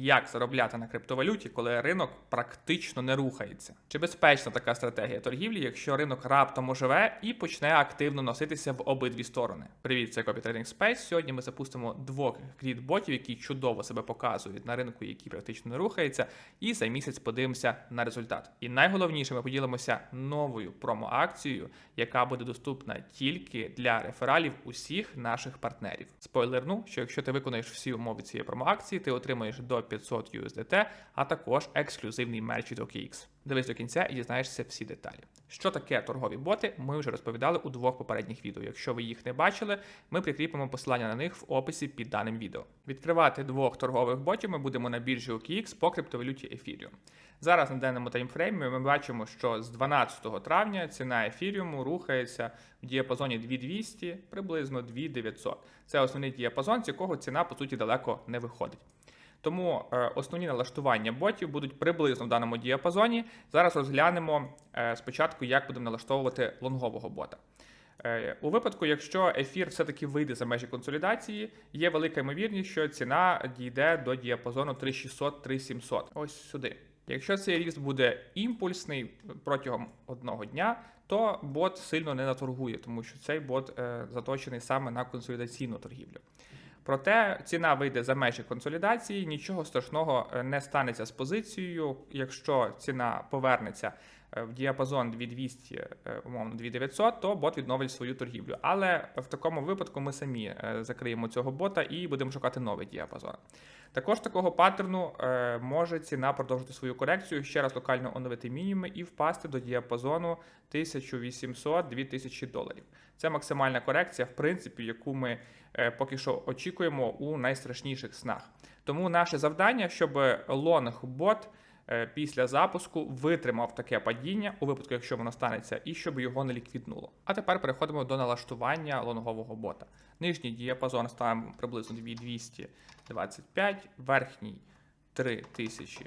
Як заробляти на криптовалюті, коли ринок практично не рухається? Чи безпечна така стратегія торгівлі, якщо ринок раптом оживе і почне активно носитися в обидві сторони? Привіт, це Copy Trading Space. Сьогодні ми запустимо двох кріт-ботів, які чудово себе показують на ринку, який практично не рухається, і за місяць подивимося на результат. І найголовніше, ми поділимося новою промо-акцією, яка буде доступна тільки для рефералів усіх наших партнерів. Спойлерну, що якщо ти виконаєш всі умови цієї промо-акції, ти отримаєш до 500 USDT, а також ексклюзивний мерч від OKX. Дивись до кінця і дізнаєшся всі деталі. Що таке торгові боти, ми вже розповідали у двох попередніх відео. Якщо ви їх не бачили, ми прикріпимо посилання на них в описі під даним відео. Відкривати двох торгових ботів ми будемо на біржі OKX по криптовалюті Ethereum. Зараз на даному таймфреймі ми бачимо, що з 12 травня ціна ефіріуму рухається в діапазоні 2200, приблизно 2900. Це основний діапазон, з якого ціна по суті далеко не виходить. Тому е, основні налаштування ботів будуть приблизно в даному діапазоні. Зараз розглянемо е, спочатку, як будемо налаштовувати лонгового бота. Е, у випадку, якщо ефір все-таки вийде за межі консолідації, є велика ймовірність, що ціна дійде до діапазону 3600-3700. Ось сюди. Якщо цей ріст буде імпульсний протягом одного дня, то бот сильно не наторгує, тому що цей бот заточений саме на консолідаційну торгівлю. Проте ціна вийде за межі консолідації, нічого страшного е, не станеться з позицією. Якщо ціна повернеться в діапазон 2200, е, умовно 2900, то бот відновить свою торгівлю. Але в такому випадку ми самі е, закриємо цього бота і будемо шукати новий діапазон. Також такого паттерну е, може ціна продовжити свою корекцію, ще раз локально оновити мінімуми і впасти до діапазону 1800-2000 доларів. Це максимальна корекція, в принципі, яку ми е, поки що очікуємо у найстрашніших снах. Тому наше завдання, щоб лонг-бот е, після запуску витримав таке падіння, у випадку, якщо воно станеться, і щоб його не ліквіднуло. А тепер переходимо до налаштування лонгового бота. Нижній діапазон ставимо приблизно 2225, верхній 3000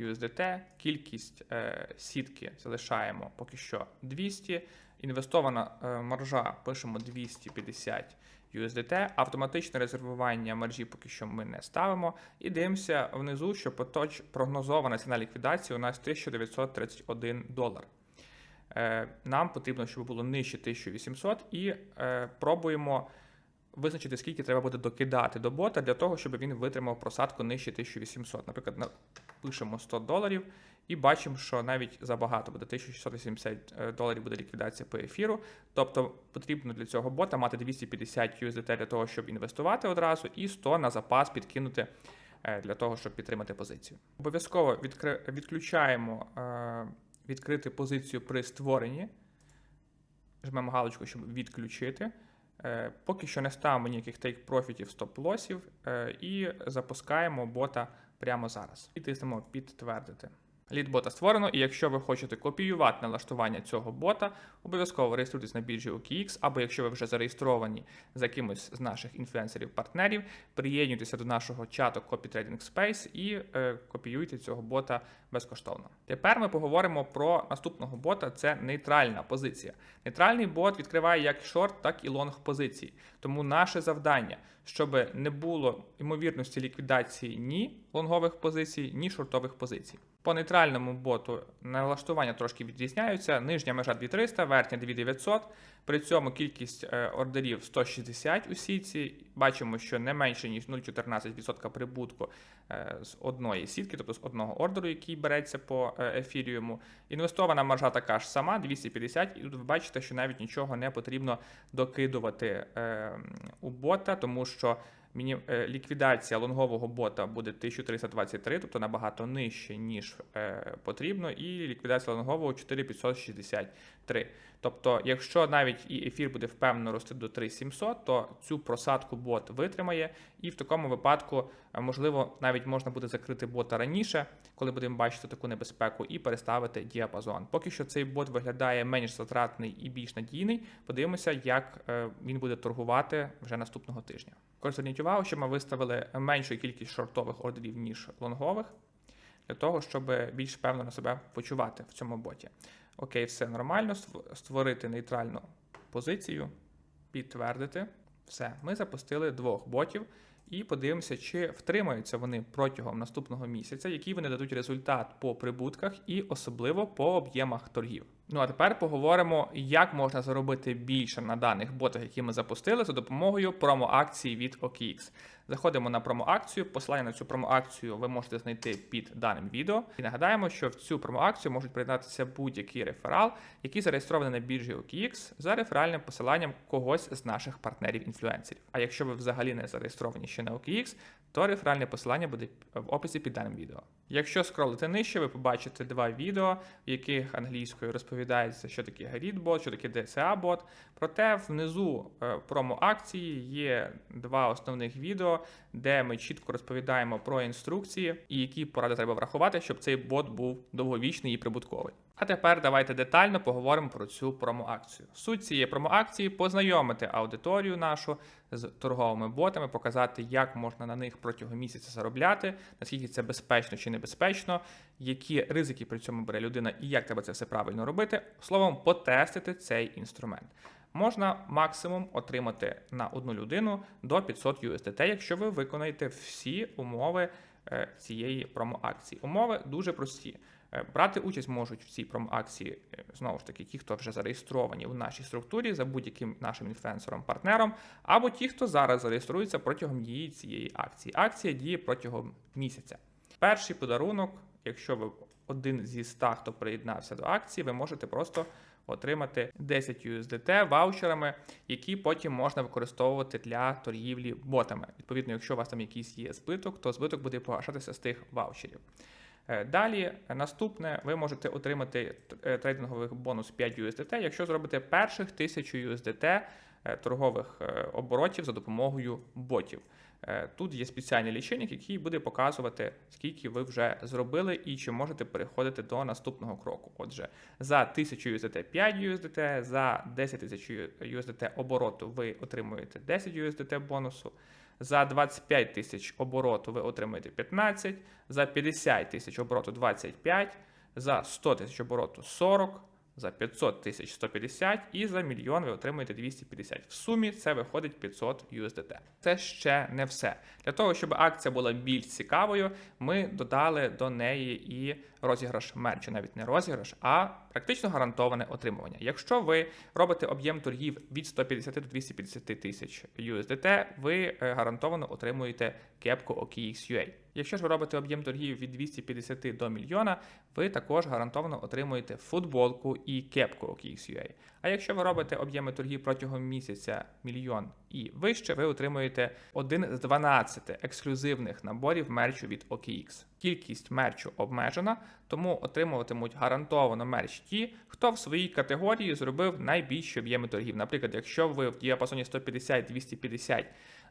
USDT, кількість е, сітки залишаємо поки що 200. Інвестована е, маржа пишемо 250 USDT. Автоматичне резервування мережі поки що ми не ставимо. І дивимося внизу, що поточ прогнозована ціна ліквідації у нас 1931 долар. Е, Нам потрібно, щоб було нижче 1800, і е, пробуємо визначити, скільки треба буде докидати до бота для того, щоб він витримав просадку нижче 1800. Наприклад, на- пишемо 100 доларів і бачимо, що навіть забагато буде 1680 е, доларів буде ліквідація по ефіру. Тобто потрібно для цього бота мати 250 USDT для того, щоб інвестувати одразу, і 100 на запас підкинути е, для того, щоб підтримати позицію. Обов'язково відкри- відключаємо е, відкрити позицію при створенні. Жмемо галочку, щоб відключити. Поки що не ставимо ніяких тейк профітів, стоп-лосів і запускаємо бота прямо зараз. І тиснемо підтвердити. Лід бота створено, і якщо ви хочете копіювати налаштування цього бота, обов'язково реєструйтесь на біржі OKX, або якщо ви вже зареєстровані за кимось з наших інфлюенсерів-партнерів, приєднуйтеся до нашого чату Copy Trading Space і е, копіюйте цього бота безкоштовно. Тепер ми поговоримо про наступного бота. Це нейтральна позиція. Нейтральний бот відкриває як шорт, так і лонг позиції. Тому наше завдання, щоб не було ймовірності ліквідації ні лонгових позицій, ні шортових позицій. По нейтральному боту налаштування трошки відрізняються. Нижня межа 2300, верхня 2900. При цьому кількість е, ордерів 160 у сітці. Бачимо, що не менше ніж 0,14% прибутку е, з одної сітки, тобто з одного ордеру, який береться по е, ефіріуму. Інвестована маржа така ж сама 250, і тут ви бачите, що навіть нічого не потрібно докидувати е, у бота, тому що ліквідація лонгового бота буде 1323, тобто набагато нижче, ніж е, потрібно, і ліквідація лонгового 4563. Тобто, якщо навіть і ефір буде впевнено рости до 3700, то цю просадку бот витримає, і в такому випадку, е, можливо, навіть можна буде закрити бота раніше, коли будемо бачити таку небезпеку, і переставити діапазон. Поки що цей бот виглядає менш затратний і більш надійний. Подивимося, як е, він буде торгувати вже наступного тижня. Зверніть увагу, що ми виставили меншу кількість шортових ордерів, ніж лонгових, для того, щоб більш впевнено себе почувати в цьому боті. Окей, все нормально. ств- Створити нейтральну позицію, підтвердити. Все, ми запустили двох ботів. І подивимося, чи втримаються вони протягом наступного місяця, який вони дадуть результат по прибутках і особливо по об'ємах торгів. Ну а тепер поговоримо, як можна заробити більше на даних ботах, які ми запустили, за допомогою промо-акції від OKX. Заходимо на промо-акцію. Посилання на цю промо-акцію ви можете знайти під даним відео. І нагадаємо, що в цю промо-акцію можуть приєднатися будь-який реферал, який зареєстрований на біржі OKX за реферальним посиланням когось з наших партнерів-інфлюенсерів. А якщо ви взагалі не зареєстровані ще на OKX, то реферальне посилання буде в описі під даним відео. Якщо скролити нижче, ви побачите два відео, в яких англійською розповідається, що таке Gerrit-бот, що таке DCA-бот. Проте внизу е, промо-акції є два основних відео, де ми чітко розповідаємо про інструкції і які поради треба врахувати, щоб цей бот був довговічний і прибутковий. А тепер давайте детально поговоримо про цю промо-акцію. Суть цієї промо-акції познайомити аудиторію нашу з торговими ботами, показати, як можна на них протягом місяця заробляти, наскільки це безпечно чи небезпечно, які ризики при цьому бере людина і як треба це все правильно робити. Словом, потестити цей інструмент. Можна максимум отримати на одну людину до 500 USDT, якщо ви виконаєте всі умови е, цієї промо-акції. Умови дуже прості. Е, Брати участь можуть в цій промо-акції е, знову ж таки ті, хто вже зареєстровані в нашій структурі за будь-яким нашим інфлюенсером-партнером, або ті, хто зараз зареєструється протягом дії цієї акції. Акція діє протягом місяця. Перший подарунок, якщо ви один зі 100, хто приєднався до акції, ви можете просто отримати 10 USDT ваучерами, які потім можна використовувати для торгівлі ботами. Відповідно, якщо у вас там якийсь є збиток, то збиток буде погашатися з тих ваучерів. Е, Далі е, наступне ви можете отримати е, трейдинговий бонус 5 USDT, якщо зробите перших 1000 USDT торгових оборотів за допомогою ботів. Тут є спеціальний лічильник, який буде показувати, скільки ви вже зробили і чи можете переходити до наступного кроку. Отже, за 1000 USDT 5 USDT, за 10 тисяч USDT обороту ви отримуєте 10 USDT бонусу. За 25 тисяч обороту ви отримаєте 15, за 50 тисяч обороту 25, за 100 тисяч обороту 40, за 500 тисяч 150 і за мільйон ви отримуєте 250. В сумі це виходить 500 USDT. Це ще не все. Для того, щоб акція була більш цікавою, ми додали до неї і розіграш мерчу, навіть не розіграш, а практично гарантоване отримування. Якщо ви робите об'єм торгів від 150 до 250 тисяч USDT, ви е, гарантовано отримуєте кепку OKX.UA. Якщо ж ви робите об'єм торгів від 250 до мільйона, ви також гарантовано отримуєте футболку і кепку OKX.UA. А якщо ви робите об'єми торгів протягом місяця мільйон і вище, ви отримуєте один з 12 ексклюзивних наборів мерчу від OKX. Кількість мерчу обмежена, тому отримуватимуть гарантовано мерч ті, хто в своїй категорії зробив найбільші об'єми торгів. Наприклад, якщо ви в діапазоні 150-250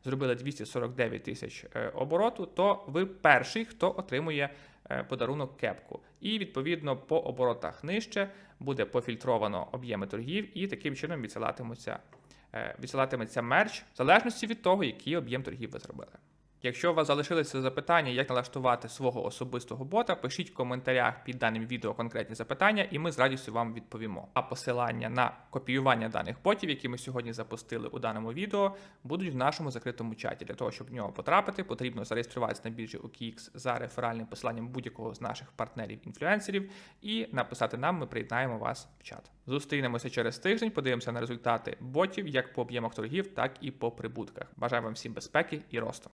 зробили 249 тисяч е, обороту, то ви перший, хто отримує е, подарунок кепку. І відповідно по оборотах нижче буде пофільтровано об'єми торгів, і таким чином відсилатимуться, е, відсилатиметься мерч в залежності від того, який об'єм торгів ви зробили. Якщо у вас залишилися запитання, як налаштувати свого особистого бота, пишіть в коментарях під даним відео конкретні запитання, і ми з радістю вам відповімо. А посилання на копіювання даних ботів, які ми сьогодні запустили у даному відео, будуть в нашому закритому чаті. Для того, щоб в нього потрапити, потрібно зареєструватися на біржі OKX за реферальним посиланням будь-якого з наших партнерів-інфлюенсерів і написати нам, ми приєднаємо вас в чат. Зустрінемося через тиждень, подивимося на результати ботів як по об'ємах торгів, так і по прибутках. Бажаю вам всім безпеки і росту.